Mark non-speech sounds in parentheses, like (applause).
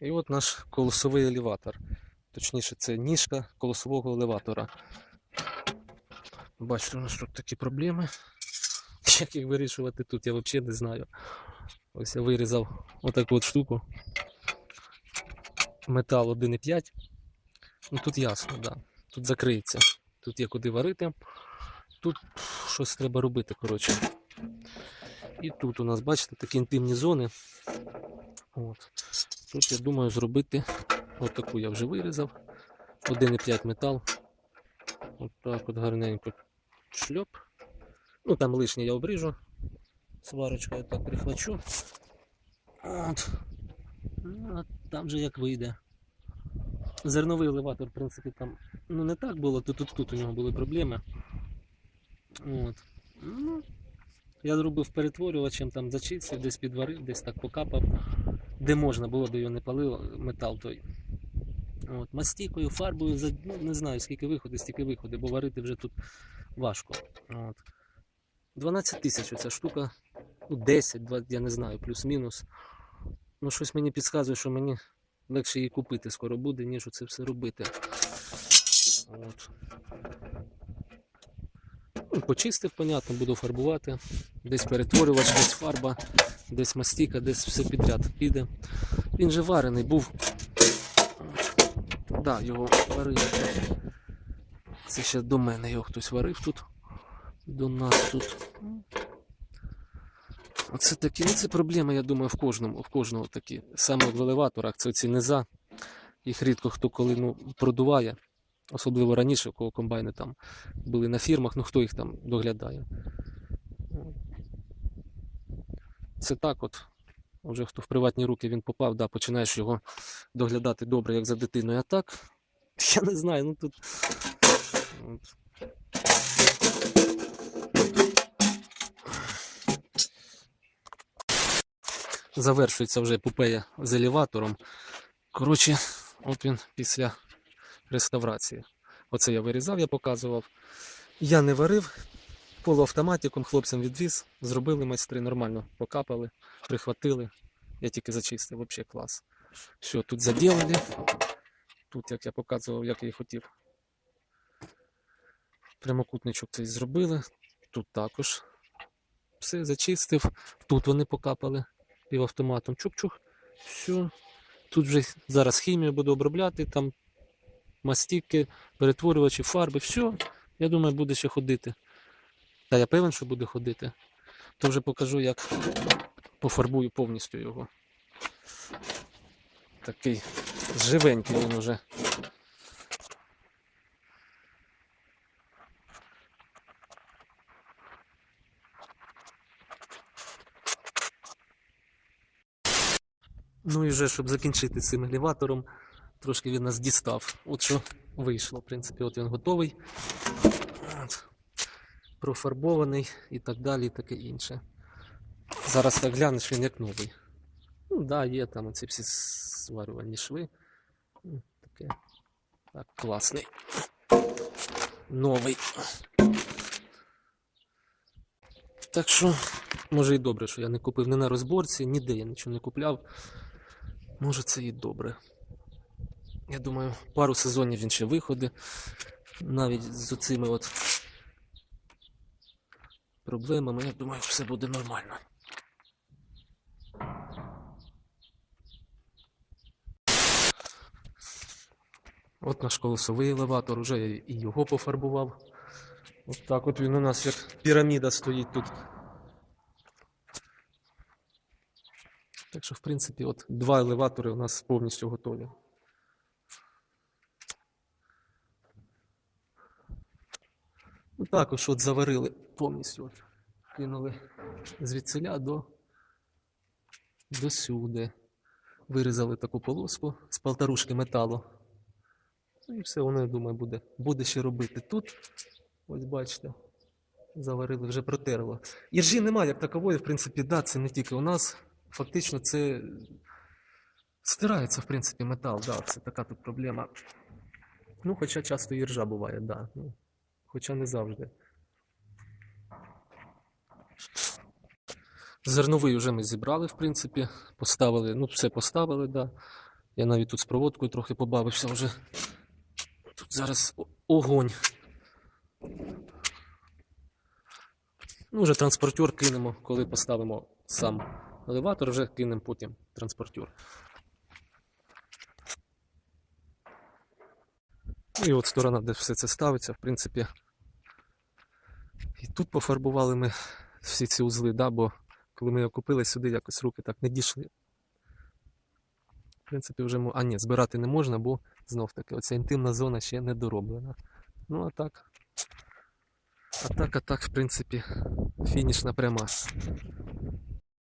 І от наш колесовий елеватор. Точніше, це ніжка колесового елеватора. Бачите, у нас тут такі проблеми. (laughs) Як їх вирішувати тут, я взагалі не знаю. Ось я вирізав отаку от штуку. Метал 1,5. Ну тут ясно, да. Тут закриється. Тут є куди варити. Тут щось треба робити, коротше. І тут у нас, бачите, такі інтимні зони. От. Тут я думаю зробити отаку я вже вирізав. 1,5 метал. От так от гарненько шльоп. Ну там лишнє я обріжу. Сварочкою так прихвачу. От. Ну, там же як вийде. Зерновий елеватор, в принципі, там ну не так було, то тут, тут у нього були проблеми. От. Ну, я зробив перетворювачем, там зачистив, десь підварив, десь так покапав. Де можна було, де його не палило, метал той. От, мастікою, фарбою, за- ну, не знаю, скільки виходить, стільки виходить, бо варити вже тут важко. От. 12 тисяч оця штука. Ну, 10, 20, я не знаю, плюс-мінус. Ну, щось мені підказує, що мені легше її купити скоро буде, ніж оце все робити. От. Ну, почистив, понятно, буду фарбувати. Десь перетворювач, десь фарба, десь мастіка, десь все підряд піде. Він же варений був. Так, да, його варили. Це ще до мене його хтось варив тут. До нас тут. Оце такі, ну це проблема, я думаю, в кожному, в кожного такі. Саме в елеваторах це ці низа. Їх рідко хто коли ну, продуває. Особливо раніше, кого комбайни там були на фірмах, ну хто їх там доглядає. Це так от. Вже хто в приватні руки він попав, да, починаєш його доглядати добре, як за дитиною. А так, (laughs) я не знаю, ну тут. От. Завершується вже епопея з елеватором. Коротше, от він після реставрації. Оце я вирізав, я показував. Я не варив, полуавтоматиком хлопцям відвіз, зробили майстри нормально, покапали, прихватили. Я тільки зачистив, взагалі клас. Все, тут заділили. Тут, як я показував, як я хотів. Прямокутничок цей зробили. Тут також. Все, зачистив. Тут вони покапали півавтоматом. Чук-чух. Все. Тут вже зараз хімію буду обробляти, там мастики, перетворювачі, фарби, все. Я думаю, буде ще ходити. Та я певен, що буде ходити. То вже покажу, як пофарбую повністю його. Такий живенький він уже. Ну і вже, щоб закінчити цим елеватором, трошки він нас дістав. От що вийшло, в принципі, от він готовий. От. Профарбований і так далі, і таке інше. Зараз так глянеш, він як новий. Ну, да, є там оці всі сварювальні шви. Ну, Таке. Так, класний. Новий. Так що, може і добре, що я не купив не на розборці, ніде я нічого не купляв. Може це і добре. Я думаю, пару сезонів він ще виходить. Навіть з оцими от проблемами, я думаю, все буде нормально. От наш колесовий елеватор, уже і його пофарбував. От так от він у нас як піраміда стоїть тут. Так що, в принципі, от два елеватори у нас повністю готові. Також от заварили повністю. От, кинули звідсиля до, до сюди. Вирізали таку полоску з полторушки металу. Ну і все, воно, я думаю, буде, буде ще робити тут. Ось бачите. Заварили, вже протерло. Іржі немає як такової, в принципі, да, це не тільки у нас. Фактично, це стирається, в принципі, метал, да, це така тут проблема. Ну, хоча часто і ржа буває, да. Ну, хоча не завжди. Зерновий вже ми зібрали, в принципі, поставили, ну, все поставили, да. Я навіть тут з проводкою трохи побавився вже. Тут зараз огонь. Ну, вже транспортер кинемо, коли поставимо сам елеватор, вже кинемо потім транспортер. І от сторона, де все це ставиться, в принципі. І тут пофарбували ми всі ці узли, да, бо коли ми його купили сюди, якось руки так не дійшли. В принципі, вже а ні, збирати не можна, бо знов таки оця інтимна зона ще не дороблена. Ну а так. А так, а так, в принципі, фінішна пряма.